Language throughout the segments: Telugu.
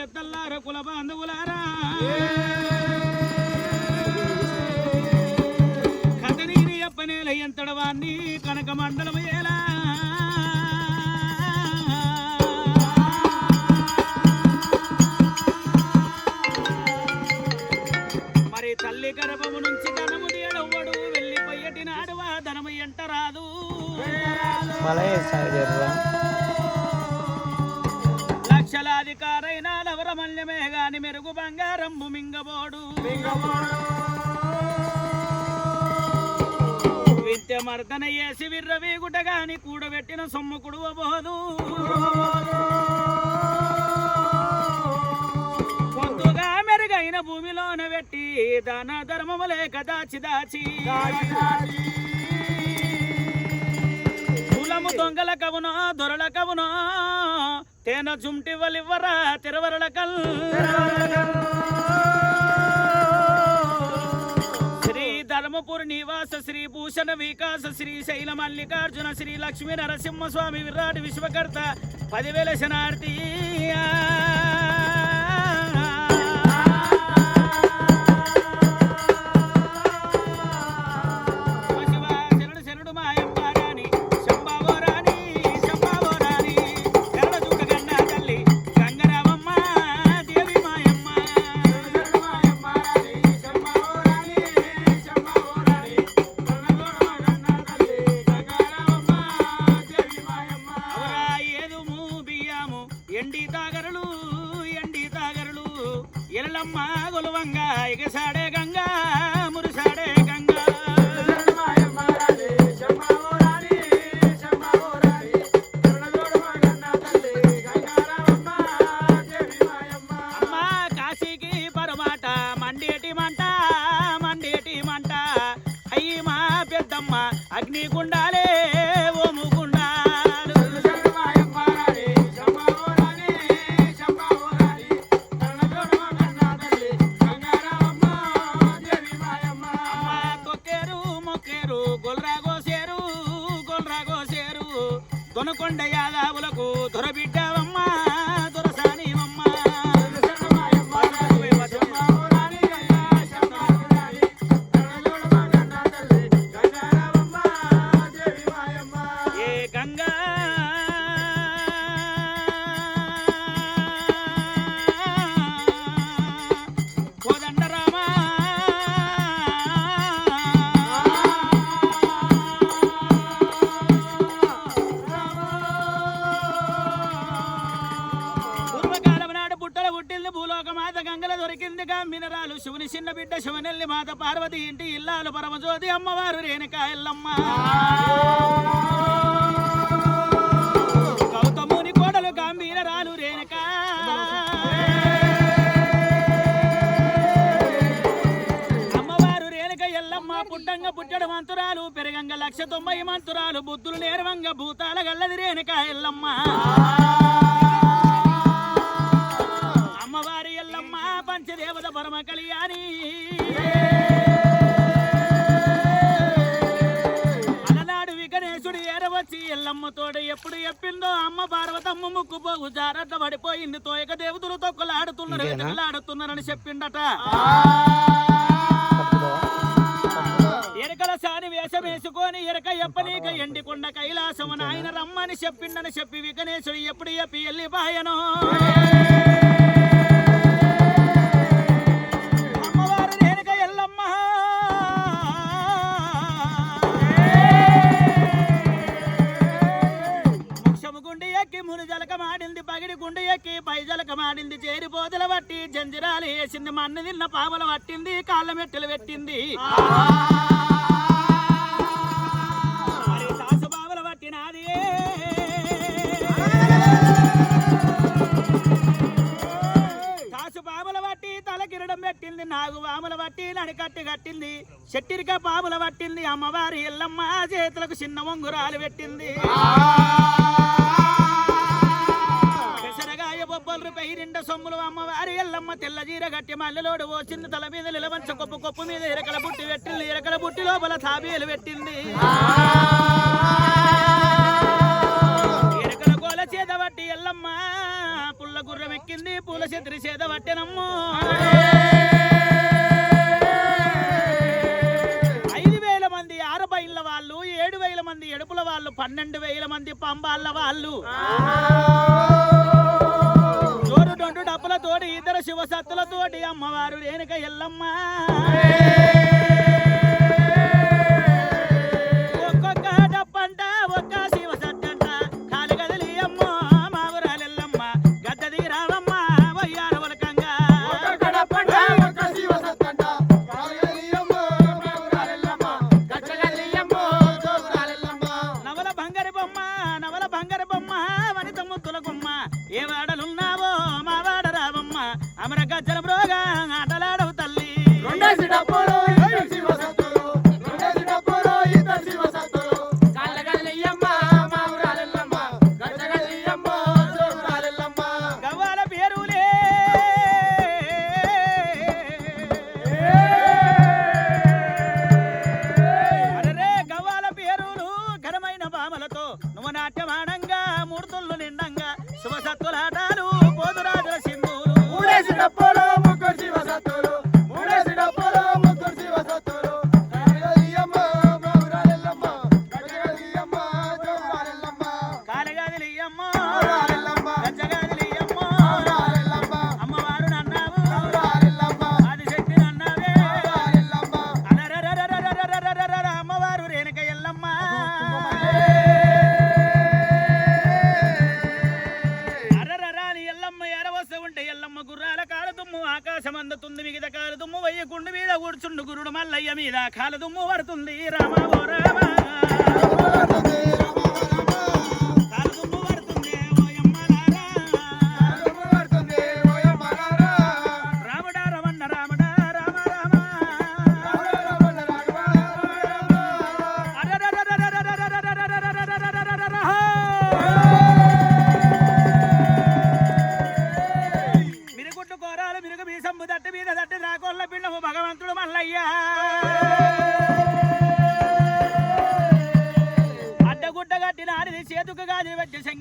పెద్దల్లార కుల బాంధవులారా. కథనీని అప్పనేల ఎంతడవాన్ని కనక మండలమేలా మరి తల్లి గర్భము నుంచి ధనము తీయడవ్వడు వెళ్ళిపోయేటి నాడువా ధనము ఎంట రాదు. మలయ సాగర్రా లక్షలాధికారైన నవరమల్యమే గాని మెరుగు బంగారం మింగబోడు. విద్య మర్దన వేసి విర్రవీగుట గాని కూడబెట్టిన సొమ్ము కుడువబోదు. పొద్దుగా మెరుగైన భూమిలోన పెట్టి దాన ధర్మము లేక దాచి దాచి. కులము దొంగల కవునా దొరల కవునా తేన జుంటి వలివ్వరా తిరవరల కల్. శ్రీ ధర్మపురి నివాస శ్రీ భూషణ వికాస శ్రీ శైల మల్లికార్జున శ్రీ లక్ష్మీ నరసింహస్వామి విరాట్ విశ్వకర్త పదివేల శనార్థి దొనకొండ యాదవులకు దొరబిడ్డవమ్మా. దొరికిందిగా మినరాలు. శివుని చిన్న బిడ్డ శివనెల్లి మాత పార్వతి ఇంటి ఇల్లాలు పరమజ్యోతి అమ్మవారు రేణుకా ఎల్లమ్మ. గౌతముని కోడలు గంభీరాలు రేణుకా. అమ్మవారు రేణుక ఎల్లమ్మ పుట్టంగ పుట్టడు మంతురాలు పెరగంగ లక్ష తొంభై మంతురాలు బుద్ధులు నేర్వంగ భూతాల గల్లది రేణుకా ఎల్లమ్మ. పంచదేవత పరమ కళ్యాణి అలనాడు విఘ్నేశుడు ఏరవచ్చి ఎల్లమ్మతోడు ఎప్పుడు చెప్పిందో అమ్మ పార్వతమ్మ ముక్కు పోగు జాగ్రత్త పడిపోయింది. తోయక దేవతలు తొక్కలాడుతున్నారు? వెతకలాడుతున్నారని చెప్పిండట. ఎరకల సాని వేషం వేసుకొని ఎరక ఎప్పనీక ఎండికొండ కైలాసము నాయన రమ్మని చెప్పిండని చెప్పి విఘ్నేశుడు ఎప్పుడు చెప్పి వెళ్ళిపాయను అమ్మవారు గుండె ఎక్కి పైజలక మాడింది చేరిపోతల పట్టి జంజిరాలు వేసింది. మన్ను తిన్న పాముల పట్టింది. కాళ్ళ మెట్టెలు పెట్టింది. మరి పాముల పట్టినాది. పట్టి కిరడం పెట్టింది. నాగు వాముల పట్టి నడికట్టి కట్టింది. చెట్టిరిక పాముల పట్టింది. అమ్మవారి ఎల్లమ్మ చేతులకు చిన్న ఉంగురాలు పెట్టింది. పైరిండ అమ్మవారి ఎల్లమ్మ తెల్ల జీర గట్టి మల్లెలోడు పోసింది తల మీద నిలవంచ కొప్పు కొప్పు మీద ఇరకల బుట్టి పెట్టింది. ఇరకల బుట్టి లోపల తాబేలు పెట్టింది. ఇరకల గోల చేత పట్టి ఎల్లమ్మ పుల్ల గుర్రం ఎక్కింది పూల చెత్రి చేద పట్టెనమ్ము ఐదు వేల మంది వాళ్ళు ఏడు వేల మంది ఎడుపుల వాళ్ళు పన్నెండు వేల మంది పంబాళ్ళ వాళ్ళు. తోటి డబ్బులతోటి ఇద్దరు శివసత్తులతోటి అమ్మవారు రేణుక ఎల్లమ్మ.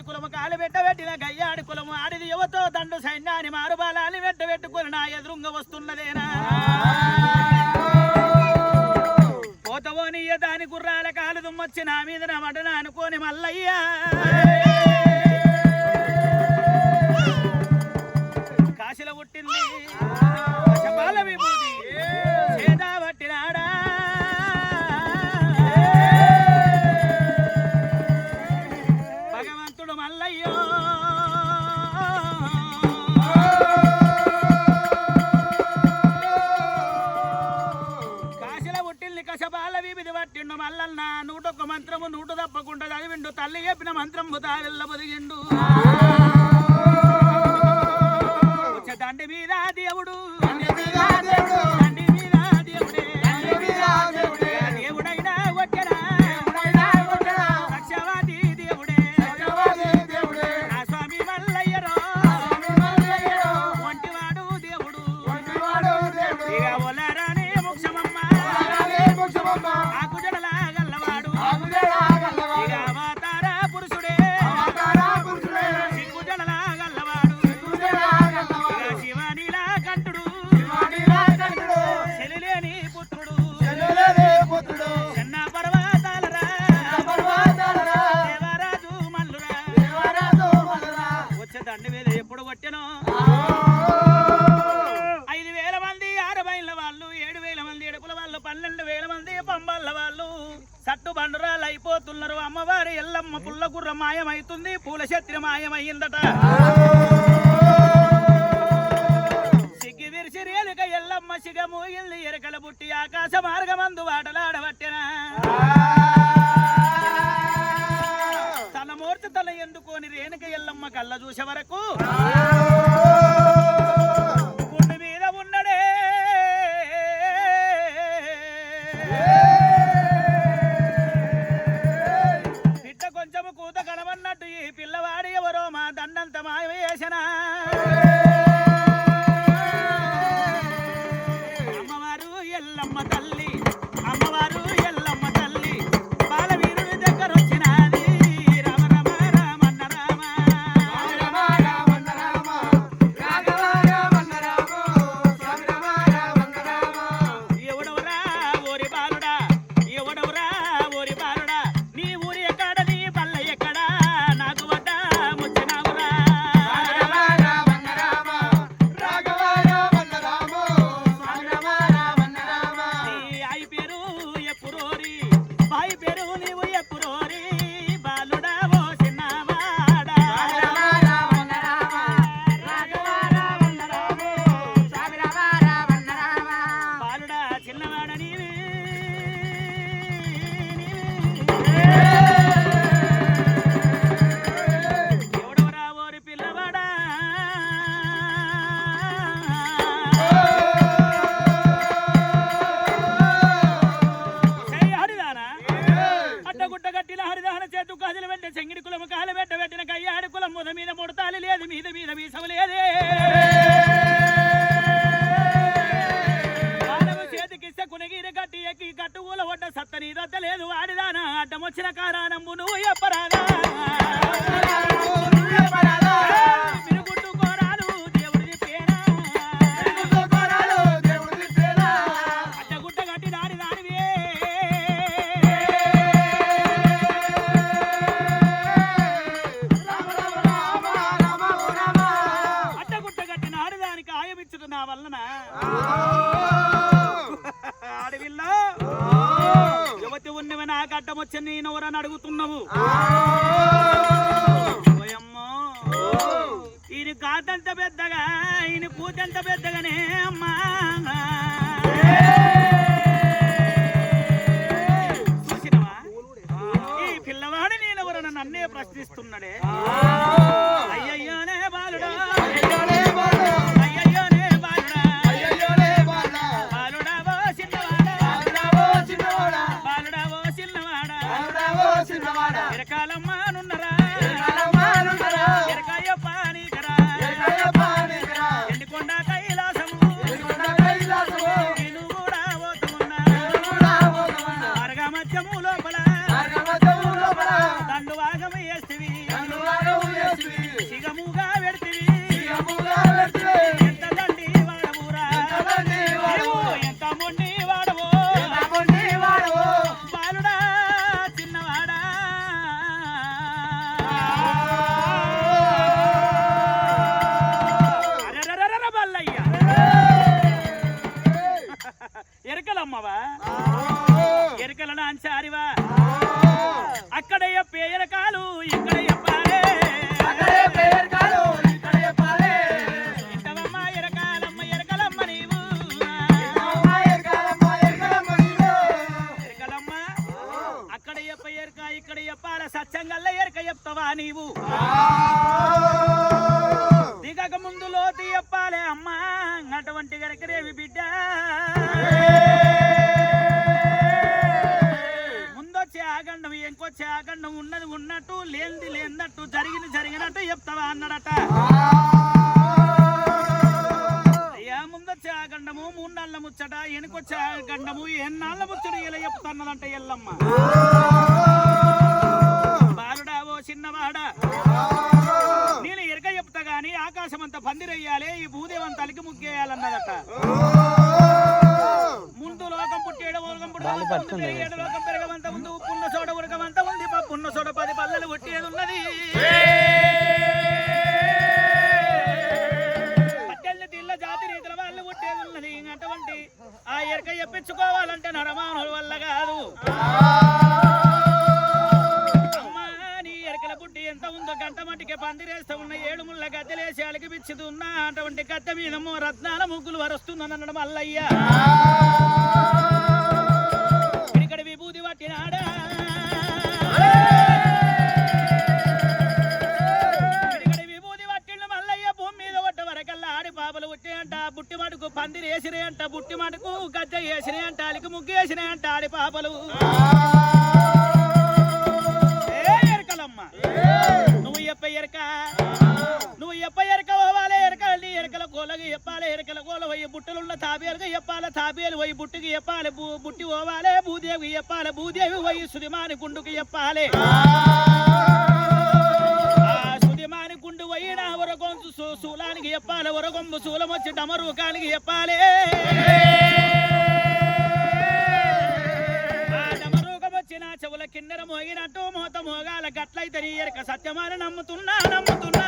గయ్యాడి కులము కాలు పెట్టబెట్టిన గయ్యాడి కులము ఆడిది యువతో దండు సైన్యాన్ని మారుబాలాన్ని వెట్టబెట్టుకుని నా ఎదురుంగ వస్తున్నదేనా? పోతవోనియ్య దాని గుర్రాల కాలు దుమ్మొచ్చి నా మీద నా మటన అనుకోని మల్లయ్యా. మల్లయ్యో. కాశీల పుట్టిల్ని కశపాల వీపిది పట్టిండు మల్లన్న. నూటొక్క మంత్రము నూటు తప్పకుండా చదివిండు. తల్లి చెప్పిన మంత్రము తావెల్ల పొదిగిండు. దండి మీద దేవుడు. దండి పుల్ల మాయమైతుంది పూల శత్రి మాయమయ్యిందట సిగ్గి విరిసి రేలుక ఎల్లమ్మ సిగ ఇల్లు ఎరకల బుట్టి ఆకాశ మార్గమందు వాటలాడబట్టిన. తన మూర్తి తల ఎందుకోని రేణుక ఎల్లమ్మ కళ్ళ చూసే వరకు కయ్యాడి మీద ముడతాలి లేదు మీద మీద మీసము లేదే మానవ చేతికిస్తే కునగిరి కట్టి ఎక్కి కట్టు ఊల సత్త నీదొత్త లేదు వాడిదానా అడ్డం వచ్చిన కారానంబు నువ్వు ఎప్పరాదా ఆయమిచ్చుడు నా వలన అడవిల్లో? యువతి ఉన్నవి నాకు అడ్డం వచ్చి నేనెవరని అడుగుతున్నావు. ఈయన కాదంత పెద్దగా ఈయన కూతంత పెద్దగానే అమ్మా. చూసినవా? ఈ పిల్లవాడు నేనెవరని నన్నే ప్రశ్నిస్తున్నాడే. అన్నాడట ఆగండము మూడు నాళ్ళ ముచ్చట వెనుకొచ్చే ఆగండము ఎన్నాళ్ళ ముచ్చట ఇలా చెప్తాన్నదంట ఎల్లమ్మ. బాలుడా ఓ చిన్నవాడా. నేను ఎరక చెప్తా గాని ఆకాశం అంతా పందిరయ్యాలి ఈ భూదేవంతాలకి ముగ్గేయాలన్నదట. ముందు లోకం పుట్టి ఏడు లోకం పుట్టి గాలి పడుతుంది. ఏడు లోకం పెరగమంత ముందు ఉప్పున్న చోట ఉడకమంత ఉంది పప్పున్న చోట పది పల్లెలు కొట్టేది ఉన్నది. వరకల్లా ఆడి పాపలు పుట్టాయంట బుట్టి మటుకు పందిరి వేసినాయంట బుట్టి మటుకు గద్దె వేసినాయంట అలికి ముగ్గు వేసినాయంట ఆడి పాపలు. ఎరకలమ్మ నువ్వు చెప్ప ఎరక. ఎరకల కోల పోయి బుట్టలున్న తాబేలుగా చెప్పాలి తాబేలు పోయి బుట్టికి చెప్పాలి బుట్టి పోవాలి భూదేవికి చెప్పాలి భూదేవి పోయి సుదిమాని గుండుకి చెప్పాలి సుదిమాని గుండు పోయి నా వరగొంతు సు- శూలానికి చెప్పాలి వరగొంబు శూలం వచ్చి డమరుకానికి చెప్పాలి నా చెవుల కిన్నెర మోగినట్టు మోత మోగాల గట్లయితే నీ ఎరక సత్యమాని నమ్ముతున్నా నమ్ముతున్నా.